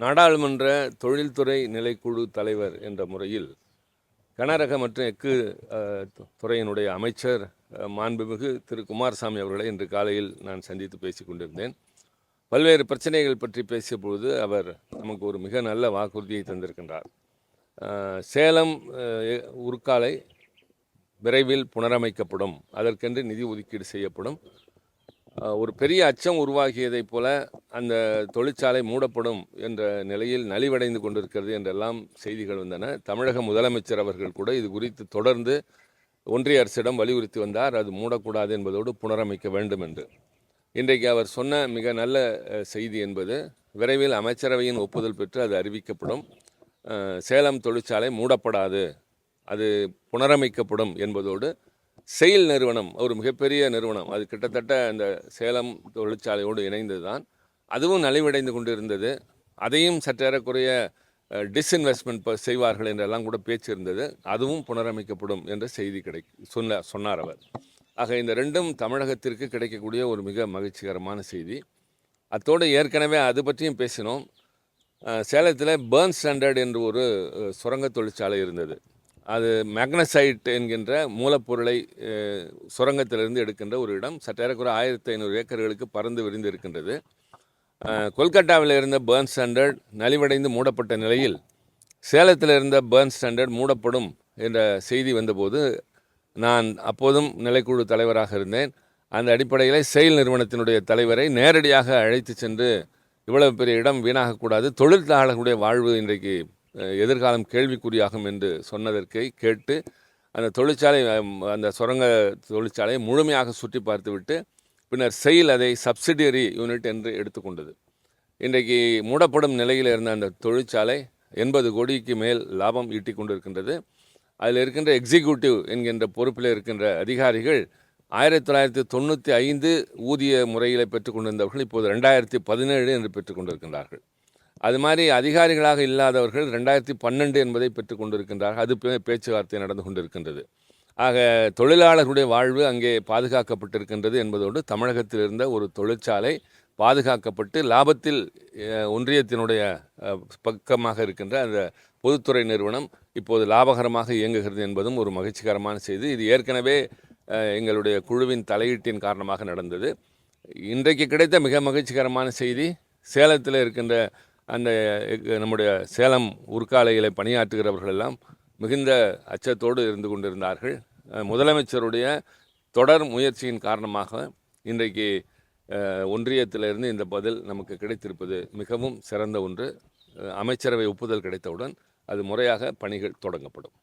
நாடாளுமன்ற தொழில்துறை நிலைக்குழு தலைவர் என்ற முறையில் கனரக மற்றும் எஃகு து- துறையினுடைய அமைச்சர் மாண்புமிகு திரு. குமாரசாமி அவர்களை இன்று காலையில் நான் சந்தித்து பேசிக் கொண்டிருந்தேன். பல்வேறு பிரச்சனைகள் பற்றி பேசிய பொழுது அவர் நமக்கு ஒரு மிக நல்ல வாக்குறுதியை தந்திருக்கின்றார். சேலம் உருக்காலை விரைவில் புனரமைக்கப்படும் அதற்கென்று நிதி ஒதுக்கீடு செய்யப்படும். ஒரு பெரிய அச்சம் உருவாகியதைப் போல அந்த தொழிற்சாலை மூடப்படும் என்ற நிலையில் நலிவடைந்து கொண்டிருக்கிறது என்றெல்லாம் செய்திகள் வந்தன. தமிழக முதலமைச்சர் அவர்கள் கூட இது குறித்து தொடர்ந்து ஒன்றிய அரசிடம் வலியுறுத்தி வந்தார். அது மூடக்கூடாது என்பதோடு புனரமைக்க வேண்டும் என்று. இன்றைக்கு அவர் சொன்ன மிக நல்ல செய்தி என்பது விரைவில் அமைச்சரவையின் ஒப்புதல் பெற்று அது அறிவிக்கப்படும். சேலம் தொழிற்சாலை மூடப்படாது. அது புனரமைக்கப்படும் என்பதோடு செயல் நிறுவனம் ஒரு மிகப்பெரிய நிறுவனம். அது கிட்டத்தட்ட அந்த சேலம் தொழிற்சாலையோடு இணைந்தது தான் அதுவும் நலிவடைந்து கொண்டிருந்தது. அதையும் சற்றேறக்குறைய டிஸ்இன்வெஸ்ட்மெண்ட் செய்வார்கள் என்றெல்லாம் கூட பேச்சு இருந்தது அதுவும் புனரமைக்கப்படும் என்ற செய்தி கிடை சொன்ன சொன்னார் அவர். ஆக இந்த ரெண்டும் தமிழகத்திற்கு கிடைக்கக்கூடிய ஒரு மிக மகிழ்ச்சிகரமான செய்தி. அத்தோடு ஏற்கனவே அது பற்றியும் பேசினோம். சேலத்தில் பேர்ன் ஸ்டாண்டர்ட் என்று ஒரு சுரங்க தொழிற்சாலை இருந்தது. அது மேக்னசைட் என்கின்ற மூலப்பொருளை சுரங்கத்திலிருந்து எடுக்கின்ற ஒரு இடம். சற்றேறக்குறை ஆயிரத்தி ஐநூறு ஏக்கர்களுக்கு பறந்து விரிந்து இருக்கின்றது கொல்கட்டாவில் இருந்த பேர்ன் ஸ்டாண்டர்ட் நலிவடைந்து மூடப்பட்ட நிலையில் சேலத்தில் இருந்த பேர்ன் ஸ்டாண்டர்ட் மூடப்படும் என்ற செய்தி வந்தபோது நான் அப்போதும் நிலைக்குழு தலைவராக இருந்தேன். அந்த அடிப்படையில் செயல் நிறுவனத்தினுடைய தலைவரை நேரடியாக அழைத்து சென்று இவ்வளவு பெரிய இடம் வீணாகக்கூடாது. தொழிலாளர்களுடைய வாழ்வு இன்றைக்கு எதிர்காலம் கேள்விக்குறியாகும் என்று சொன்னதற்கை கேட்டு அந்த தொழிற்சாலை அந்த சுரங்க தொழிற்சாலையை முழுமையாக சுற்றி பார்த்துவிட்டு பின்னர் செயல் அதை சப்சிடியரி யூனிட் என்று எடுத்துக்கொண்டது இன்றைக்கு மூடப்படும் நிலையில் இருந்த அந்த தொழிற்சாலை எண்பது கோடிக்கு மேல் லாபம் ஈட்டிக் கொண்டிருக்கின்றது. அதில் இருக்கின்ற எக்ஸிக்யூட்டிவ் என்கின்ற பொறுப்பில் இருக்கின்ற அதிகாரிகள் ஆயிரத்தி தொள்ளாயிரத்தி தொண்ணூற்றி ஐந்து ஊதிய முறையில் பெற்றுக்கொண்டிருந்தவர்கள் இப்போது ரெண்டாயிரத்தி பதினேழு என்று பெற்றுக்கொண்டிருக்கின்றார்கள் அது மாதிரி அதிகாரிகளாக இல்லாதவர்கள் ரெண்டாயிரத்தி பன்னெண்டு என்பதை பெற்றுக்கொண்டிருக்கின்றார்கள். அது பேச்சுவார்த்தை நடந்து கொண்டிருக்கின்றது. ஆக தொழிலாளர்களுடைய வாழ்வு அங்கே பாதுகாக்கப்பட்டிருக்கின்றது என்பதோடு தமிழகத்தில் இருந்த ஒரு தொழிற்சாலை பாதுகாக்கப்பட்டு லாபத்தில் ஒன்றியத்தினுடைய பக்கமாக இருக்கின்ற அந்த பொதுத்துறை நிறுவனம் இப்போது லாபகரமாக இயங்குகிறது என்பதும் ஒரு மகிழ்ச்சிகரமான செய்தி. இது ஏற்கனவே எங்களுடைய குழுவின் தலையீட்டின் காரணமாக நடந்தது. இன்றைக்கு கிடைத்த மிக மகிழ்ச்சிகரமான செய்தி சேலத்தில் இருக்கின்ற அந்த நம்முடைய சேலம் உருக்காலையில் பணியாற்றுகிறவர்கள் எல்லாம் மிகுந்த அச்சத்தோடு இருந்து கொண்டிருந்தார்கள். முதலமைச்சருடைய தொடர் முயற்சியின் காரணமாக இன்றைக்கு ஒன்றியத்திலிருந்து இந்த பதில் நமக்கு கிடைத்திருப்பது மிகவும் சிறந்த ஒன்று. அமைச்சரவை ஒப்புதல் கிடைத்தவுடன் அது முறையாக பணிகள் தொடங்கப்படும்.